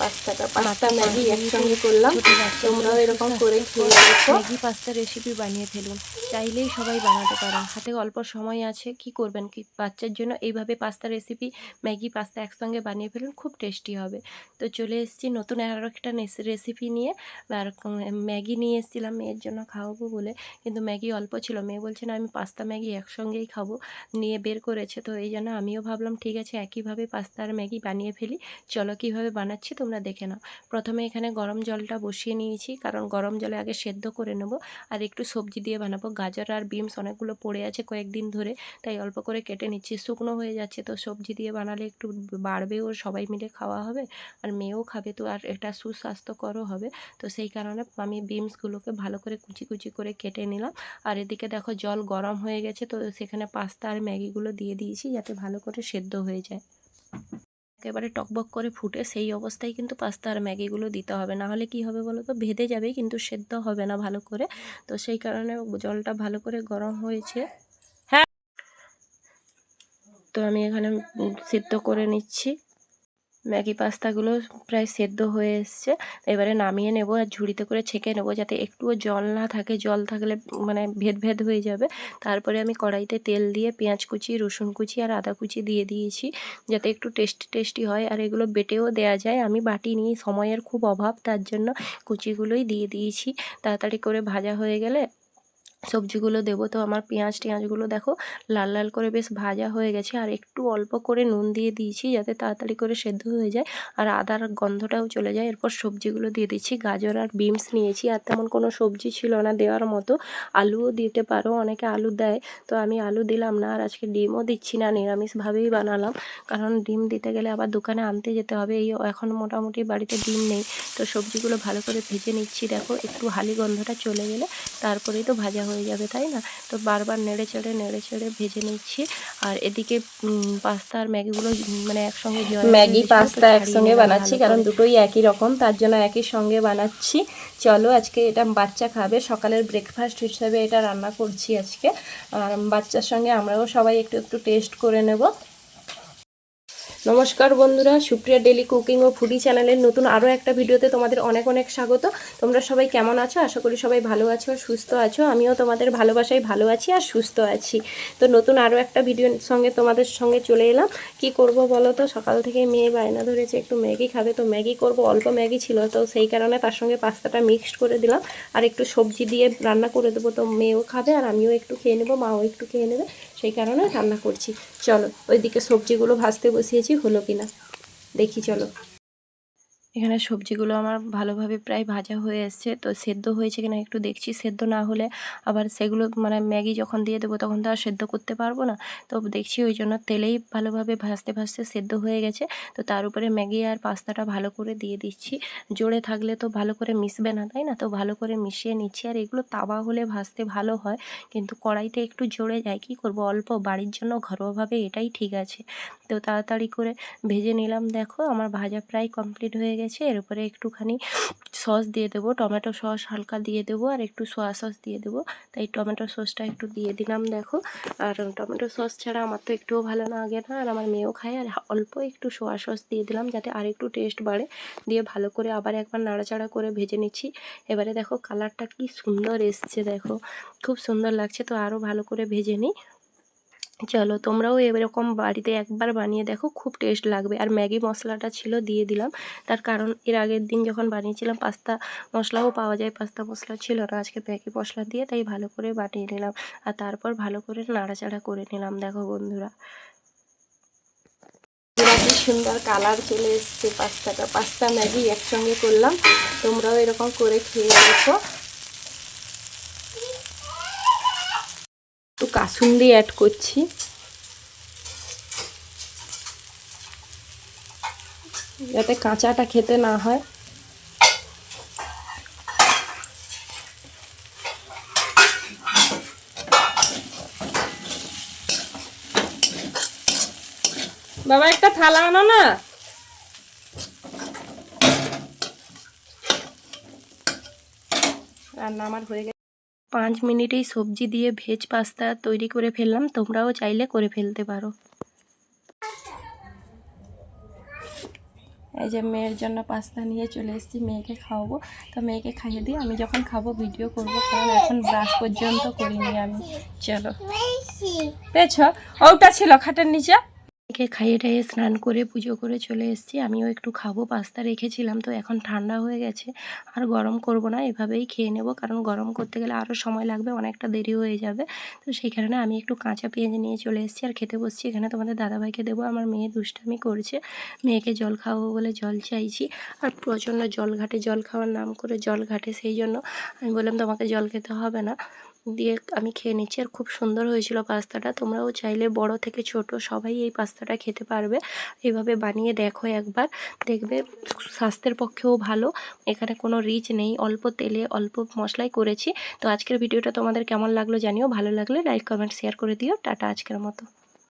পাস্তাটা। Pasta Maggi একসঙ্গে করলাম। তোমরাও এরকম করে খেয়ে দেখো। ম্যাগি পাস্তা রেসিপি বানিয়ে ফেলুন। চাইলেই সবাই বানাতে পারেন। হাতে অল্প সময় আছে কি করবেন? কি বাচ্চার জন্য এইভাবে পাস্তা রেসিপি ম্যাগি পাস্তা একসঙ্গে বানিয়ে ফেলুন খুব টেস্টি হবে। তো চলে এসেছি নতুন আরও একটা রেসিপি নিয়ে। আর ম্যাগি নিয়ে এসেছিলাম মেয়ের জন্য খাওয়াবো বলে। কিন্তু ম্যাগি অল্প ছিল। মেয়ে বলছে না আমি পাস্তা ম্যাগি একসঙ্গেই খাব। নিয়ে বের করেছে। তো এই জন্য আমিও ভাবলাম ঠিক আছে একইভাবে পাস্তা আর ম্যাগি বানিয়ে ফেলি। চলো কীভাবে বানাচ্ছি তোমরা দেখে নাও। প্রথমে এখানে গরম জলটা বসিয়ে নিয়েছি, কারণ গরম জলে আগে সেদ্ধ করে নেব আর একটু সবজি দিয়ে বানাবো। গাজর আর বিমস অনেকগুলো পড়ে আছে কয়েকদিন ধরে, তাই অল্প করে কেটে নিচ্ছি। শুকনো হয়ে যাচ্ছে তো সবজি দিয়ে বানালে একটু বাড়বে ও সবাই মিলে খাওয়া হবে আর মেয়েও খাবে তো, আর এটা সুস্বাস্থ্যকরও হবে। তো সেই কারণে আমি বিমসগুলোকে ভালো করে কুচি কুচি করে কেটে নিলাম। আর এদিকে দেখো জল গরম হয়ে গেছে তো সেখানে পাস্তা আর ম্যাগিগুলো দিয়ে দিয়েছি যাতে ভালো করে সেদ্ধ হয়ে যায়। একেবারে টকবক করে ফুটে সেই অবস্থায় কিন্তু পাস্তা আর ম্যাগিগুলো দিতে হবে। না হলে কি হবে বলো তো ভেদে যাবে, কিন্তু সেদ্ধ হবে না ভালো করে। তো সেই কারণে জলটা ভালো করে গরম হয়েছে। হ্যাঁ। তো আমি এখানে সেদ্ধ করে নিচ্ছি। ম্যাগি পাস্তাগুলো প্রায় সেদ্ধ হয়ে এসছে। এবারে নামিয়ে নেব আর ঝুড়িতে করে ছেঁকে নেব যাতে একটুও জল না থাকে। জল থাকলে মানে ভেদ ভেদ হয়ে যাবে। তারপরে আমি কড়াইতে তেল দিয়ে পেঁয়াজ কুচি, রসুন কুচি আর আদা কুচি দিয়ে দিয়েছি যাতে একটু টেস্টি টেস্টি হয়। আর এগুলো বেটেও দেওয়া যায়। আমি বাটি নিই সময়ের খুব অভাব, তার জন্য কুচিগুলোই দিয়ে দিয়েছি। তাড়াতাড়ি করে ভাজা হয়ে গেলে সবজিগুলো দেবো। তো আমার পেঁয়াজ টেঁয়াজগুলো দেখো লাল লাল করে বেশ ভাজা হয়ে গেছে। আর একটু অল্প করে নুন দিয়ে দিয়েছি যাতে তাড়াতাড়ি করে সেদ্ধ হয়ে যায়। আর আদার গন্ধটাও চলে যায়। এরপর সবজিগুলো দিয়ে দিচ্ছি। গাজর আর বিমস নিয়েছি। আর তেমন কোনো সবজি ছিল না দেওয়ার মতো। আলুও দিতে পারো। অনেকে আলু দেয়। তো আমি আলু দিলাম না। আর আজকে ডিমও দিচ্ছি না। নিরামিষভাবেই বানালাম। কারণ ডিম দিতে গেলে আবার দোকানে আনতে যেতে হবে। এই এখন মোটামুটি বাড়িতে ডিম নেই। তো সবজিগুলো ভালো করে ভেজে নিচ্ছি। দেখো একটু হালি গন্ধটা চলে গেলে তারপরেই তো ভাজা হয়ে যাবে তাই না? তো বারবার নেড়ে চেড়ে নেড়ে চেড়ে ভেজে নিচ্ছি। আর এদিকে পাস্তা আর ম্যাগিগুলো মানে একসঙ্গে ম্যাগি পাস্তা একসঙ্গে বানাচ্ছি কারণ দুটোই একই রকম তার জন্য একই সঙ্গে বানাচ্ছি। চলো আজকে এটা বাচ্চা খাবে সকালের ব্রেকফাস্ট হিসাবে এটা রান্না করছি আজকে। আর বাচ্চার সঙ্গে আমরাও সবাই একটু একটু টেস্ট করে নেব। নমস্কার বন্ধুরা, সুপ্রিয়া ডেলি কুকিং ও ফুডি চ্যানেলের নতুন আরও একটা ভিডিওতে তোমাদের অনেক অনেক স্বাগত। তোমরা সবাই কেমন আছো? আশা করি সবাই ভালো আছো আর সুস্থ আছো। আমিও তোমাদের ভালোবাসায় ভালো আছি আর সুস্থ আছি। তো নতুন আরও একটা ভিডিওর সঙ্গে তোমাদের সঙ্গে চলে এলাম। কি করব বলো তো? সকাল থেকে মেয়ে বায়না ধরেছে, একটু ম্যাগি খাবে। তো ম্যাগি করব, অল্প ম্যাগি ছিল। তো সেই কারণে তার সঙ্গে পাস্তাটা মিক্সড করে দিলাম। আর একটু সবজি দিয়ে রান্না করে দেবো। তো মেয়েও খাবে আর আমিও একটু খেয়ে নেব, মাও একটু খেয়ে নেবে। সেই কারণে রান্না করছি। চলো ওইদিকে সবজিগুলো ভাজতে বসিয়েছি হলো কিনা। দেখি চলো। এখানে সবজিগুলো আমার ভালোভাবে প্রায় ভাজা হয়ে এসছে। তো সেদ্ধ হয়েছে কিনা একটু দেখছি। সেদ্ধ না হলে আবার সেগুলো মানে ম্যাগি যখন দিয়ে দেবো তখন তো আর সেদ্ধ করতে পারব না। তো দেখছি ওই জন্য তেলেই ভালোভাবে ভাজতে ভাজতে সেদ্ধ হয়ে গেছে। তো তার উপরে ম্যাগি আর পাস্তাটা ভালো করে দিয়ে দিচ্ছি। জোরে থাকলে তো ভালো করে মিশবে না, তাই না? তো ভালো করে মিশিয়ে নিচ্ছি। আর এগুলো তাওয়া হলে ভাজতে ভালো হয়। কিন্তু কড়াইতে একটু জোরে যায়, কী করব? অল্প বাড়ির জন্য ঘরোয়াভাবে এটাই ঠিক আছে। তো তাড়াতাড়ি করে ভেজে নিলাম। দেখো আমার ভাজা প্রায় কমপ্লিট হয়ে গেছে। এর উপরে একটুখানি সস দিয়ে দেবো। টমেটো সস হালকা দিয়ে দেবো আর একটু সোয়া সস দিয়ে দেবো। তাই টমেটো সসটা একটু দিয়ে দিলাম, দেখো। আর টমেটো সস ছাড়া আমার তো একটুও ভালো লাগে না। আর আমার মেয়েও খায়। আর অল্প একটু সোয়া সস দিয়ে দিলাম যাতে আর একটু টেস্ট বাড়ে। দিয়ে ভালো করে আবার একবার নাড়াচাড়া করে ভেজে নিচ্ছি। এবারে দেখো কালারটা কি সুন্দর এসছে, দেখো। খুব সুন্দর লাগছে। তো আরও ভালো করে ভেজে নিই। চলো তোমরাও এরকম বাড়িতে একবার বানিয়ে দেখো, খুব টেস্ট লাগবে। আর ম্যাগি মশলাটা ছিল, দিয়ে দিলাম। তার কারণ এর আগের দিন যখন বানিয়েছিলাম, পাস্তা মশলাও পাওয়া যায়, পাস্তা মশলা ছিল না। আজকে ম্যাগি মশলা দিয়ে তাই ভালো করে বানিয়ে নিলাম। আর তারপর ভালো করে নাড়াচাড়া করে নিলাম, দেখো বন্ধুরা। সুন্দর কালার চলে এসছে পাস্তাটা। পাস্তা ম্যাগি একসঙ্গে করলাম। তোমরাও এরকম করে খেয়ে দেখো। কাসুন্দি অ্যাড করছি। যাতে কাঁচাটা খেতে না হয়। বাবা, একটা থালা আনো না? রান্না আমার হয়ে গেছে। পাঁচ মিনিটেই সবজি দিয়ে ভেজ পাস্তা তৈরি করে ফেললাম, তোমরাও চাইলে করে ফেলতে পারো। এই যে মেয়ের জন্য পাস্তা নিয়ে চলে এসেছি, মেয়েকে খাওয়াবো। তো মেয়েকে খাইয়ে দিয়ে আমি যখন খাব, ভিডিও করব, কারণ এখন ব্রাশ পর্যন্ত করিনি আমি। চলো। পেয়েছ? ওটা ছিল খাটের নিচে। মেয়েকে খাইয়ে টাইয়ে স্নান করে পুজো করে চলে এসেছি। আমিও একটু খাব, পাস্তা রেখেছিলাম, তো এখন ঠান্ডা হয়ে গেছে। আর গরম করব না, এভাবেই খেয়ে নেব, কারণ গরম করতে গেলে আরও সময় লাগবে, অনেকটা দেরি হয়ে যাবে। তো সেই কারণে আমি একটু কাঁচা পেঁয়াজ নিয়ে চলে এসেছি, আর খেতে বসছি। এখানে তোমাদের দাদাভাইকে দেবো, আমার মেয়ে দুষ্টামি করছে। মেয়েকে জল খাওয়াবো বলে জল চাইছি, আর প্রচণ্ড জল ঘাটে জল খাওয়ার নাম করে জল ঘাটে সেই জন্য আমি বললাম, তোমাকে জল খেতে হবে না। দিয়ে আমি খেয়ে নিচ্ছি। আর খুব সুন্দর হয়েছিল পাস্তাটা। তোমরাও চাইলে বড় থেকে ছোট সবাই এই পাস্তাটা খেতে পারবে। এইভাবে বানিয়ে দেখো একবার। দেখবে স্বাস্থ্যের পক্ষেও ভালো। এখানে কোনো রিচ নেই। অল্প তেলে, অল্প মশলাই করেছি। তো আজকের ভিডিওটা তোমাদের কেমন লাগল জানিও। ভালো লাগলে লাইক, কমেন্ট, শেয়ার করে দিও। টাটা আজকের মতো।